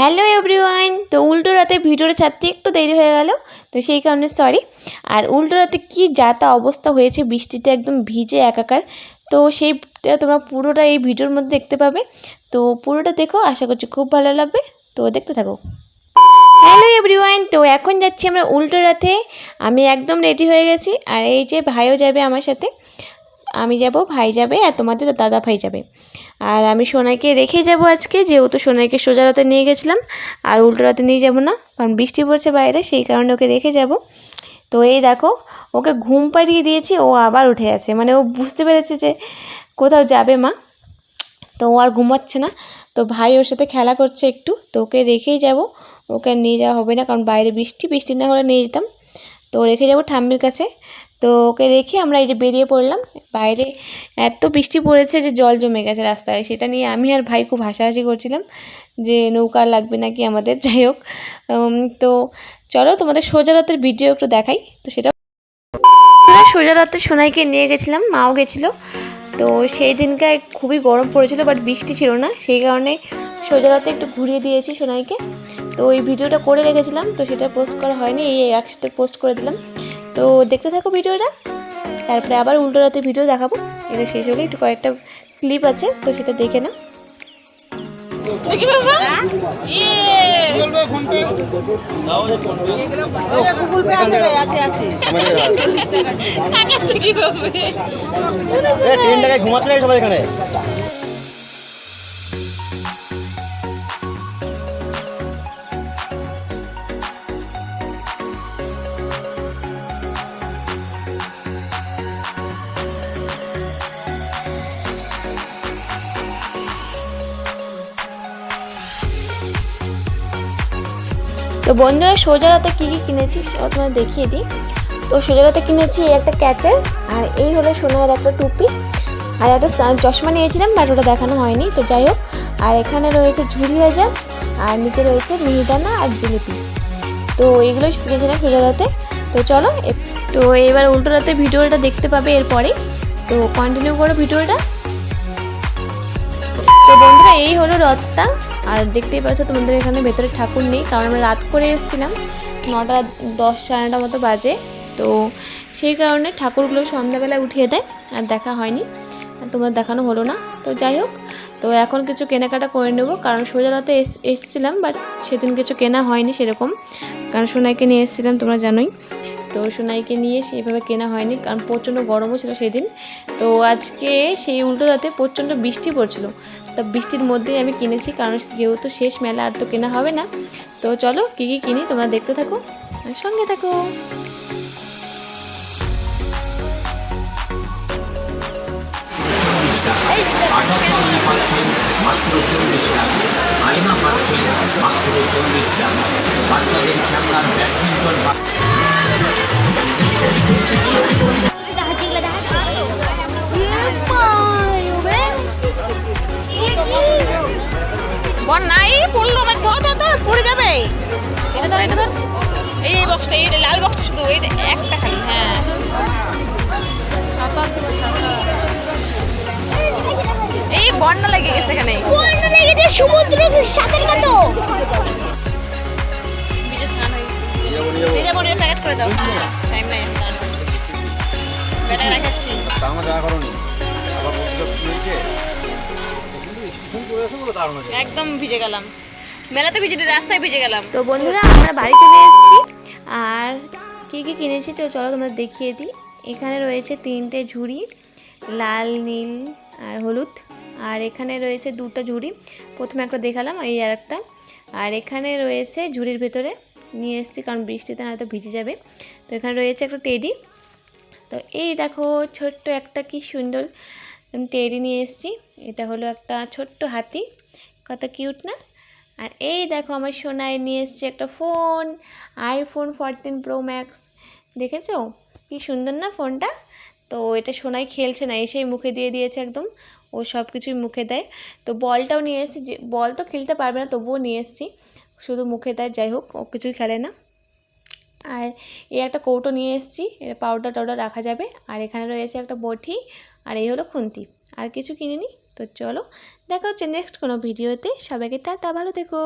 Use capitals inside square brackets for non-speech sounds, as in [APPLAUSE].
Hello everyone, তো উল্টো রাতে ভিডিওটা ছাড়তে একটু দেরি হয়ে গেল, তো সেই কারণে সরি আর উল্টো রাতে কী যাতা অবস্থা হয়েছে, বৃষ্টিতে একদম ভিজে একাকার, তো সেইটা তোমরা পুরোটা এই ভিডিওর মধ্যে দেখতে পাবে। তো পুরোটা দেখো, আশা করছি খুব ভালো লাগবে, তো দেখতে থাকো। হ্যালো এভরিওয়ান, তো এখন যাচ্ছি আমরা উল্টো রাতে, আমি একদম রেডি হয়ে গেছি, আর এই যে ভাইও যাবে আমার সাথে, আমি যাব, ভাই যাবে, আর তোমাদের দাদা ভাই যাবে। আর আমি সোনাইকে রেখে যাব আজকে, যেহেতু সোনাইকে সোজা রাতে নিয়ে গেছিলাম, আর উল্টো রাতে নিয়ে যাব না, কারণ বৃষ্টি পড়ছে বাইরে, সেই কারণে ওকে রেখে যাব। তো এই দেখো, ওকে ঘুম পাড়িয়ে দিয়েছি, ও আবার উঠে আছে মানে ও বুঝতে পেরেছে যে কোথাও যাবে মা। তো ও আর ঘুমাচ্ছে না, তো ভাই ওর সাথে খেলা করছে একটু, তো ওকে রেখেই যাব, ওকে নিয়ে যাওয়া হবে না, কারণ বাইরে বৃষ্টি বৃষ্টি না হলে নিয়ে যেতাম। তো রেখে যাব ঠাম্মির কাছে তো ওকে রেখে আমরা এই যে বেরিয়ে পড়লাম। বাইরে এত বৃষ্টি পড়েছে যে জল জমে গেছে রাস্তায়। সেটা নিয়ে আমি আর ভাই খুব হাসাহাসি করছিলাম যে নৌকা লাগবে নাকি আমাদের? [LAUGHS] যাই হোক তো চলো তোমাদের সোজা রাতের ভিডিও একটু দেখাই। তো সেটা সোজা রাতে সোনাইকে নিয়ে গেছিলাম, মাও গেছিল। তো সেই দিনকে খুবই গরম পড়েছিল বাট বৃষ্টি ছিল না। সেই কারণে সোজা রাতে একটু ঘুরিয়ে দিয়েছি সোনাইকে। তো ওই ভিডিওটা করে রেখেছিলাম, তো সেটা পোস্ট করা হয়নি, এই একসাথে পোস্ট করে দিলাম। তো দেখতে থাকো ভিডিওটা। তারপরে আবার উল্টো রাতে ভিডিও দেখাবো। এটা শেষ হলে একটু কয়েকটা ক্লিপ আছে তো সেটা দেখে না দেখি বাবা। ইয়ে। বলবে ফোন পে তো বন্ধুরা সোজা রাতে কী কী কিনেছি সেটা তোমাদের দেখিয়ে দিই। তো সোজা কিনেছি এই একটা ক্যাচের, আর এই হলো সোনার একটা টুপি। আর একটা চশমা নিয়েছিলাম, বাট ওটা দেখানো হয়নি, তো যাই হোক। আর এখানে রয়েছে ঝুড়ি ভাজা, আর নিচে রয়েছে মিহিদানা আর জিলিপি। তো এইগুলোই কিনেছিলাম সোজা রাতে তো চলো তো এবার উল্টো রাতে ভিডিওটা দেখতে পাবে এরপরে। তো কন্টিনিউ করো ভিডিওটা। তো বন্ধুরা, এই হলো রথটা আর দেখতেই পাচ্ছ তোমাদের এখানে ভেতরে ঠাকুর নেই, কারণ আমরা রাত করে এসেছিলাম, নটা দশ, সাড়ে নটা মতো বাজে। তো সেই কারণে ঠাকুরগুলো সন্ধ্যাবেলায় উঠিয়ে দেয়, আর দেখা হয়নি তোমার দেখানো হলো না। তো যাই হোক, তো এখন কিছু কেনাকাটা করে নেব, কারণ সোজা রাতে এস- এসেছিলাম, বাট সেদিন কিছু কেনা হয়নি সেরকম। কারণ সোনাইকে নিয়ে এসেছিলাম, তোমরা জানোই। তো সোনাইকে নিয়ে সেইভাবে কেনা হয়নি, কারণ প্রচণ্ড গরমও ছিল সেদিন। তো আজকে সেই উল্টো রাতে প্রচণ্ড বৃষ্টি পড়ছিল। তা বৃষ্টির মধ্যেই আমি কিনেছি, কারণ যেহেতু শেষ মেলা আর তো কেনা হবে না। তো চলো কী কী কিনি তোমরা দেখতে থাকো আর সঙ্গে থাকো। মাত্র চল্লিশ টাকা পাচ্ছেন মাত্র চল্লিশ টাকা বাচ্চাদের খেলনার ব্যাডমিন্টন বক্সটা একটা খালি হ্যাঁ। এই বন্যা লেগে গেছে এখানে। সমুদ্র সাঁতার কাটো। ভিজে স্নান হয়ে গেছে। ভিজে বনিয়ে প্যাকেট করে দাও। টাইম নাই ব্যাটা রেখে আসছি। আমার দেখা করনি। আবার বলছিল কি হয়েছে ফোন করে এসে বলো তার মধ্যে। একদম ভিজে গেলাম। মেলাতে ভিজে রাস্তায় ভিজে গেলাম। তো বন্ধুরা আমরা বাড়ি চলে এসেছি। আর কী কী কিনেছি তো চলো তোমরা দেখিয়ে দিই। এখানে রয়েছে তিনটে ঝুড়ি, লাল, নীল আর হলুদ। আর এখানে রয়েছে দুটো ঝুড়ি। প্রথমে একটা দেখালাম, এই আর একটা। আর এখানে রয়েছে ঝুড়ির ভেতরে, নিয়ে এসেছি কারণ বৃষ্টিতে হয়তো ভিজে যাবে। তো এখানে রয়েছে একটা টেডি। তো এই দেখো, ছোট্ট একটা কি সুন্দর টেডি নিয়ে এসেছি। এটা হলো একটা ছোট্ট হাতি। কত কিউট না? আর এই দেখো আমার সোনায় নিয়ে এসছে একটা phone iPhone fourteen pro max দেখেছ? কি সুন্দর না ফোনটা? তো এটা সোনাই খেলছে না, এসেই মুখে দিয়ে দিয়েছে একদম। ও সব কিছুই মুখে দেয়। তো বলটাও নিয়ে এসেছি যে, বল তো খেলতে পারবে না, তবুও নিয়ে এসেছি। শুধু মুখে দেয়, যাই হোক, ও কিছুই খেলে না। আর এই একটা কৌটো নিয়ে এসেছি, এটা পাউডার টাউডার রাখা যাবে। আর এখানে রয়েছে একটা বটি, আর এই হলো খুন্তি। আর কিছু কিনিনি? তো চলো দেখা হচ্ছে নেক্সট কোনো ভিডিওতে সবাইকে টাটা ভালো থেকো।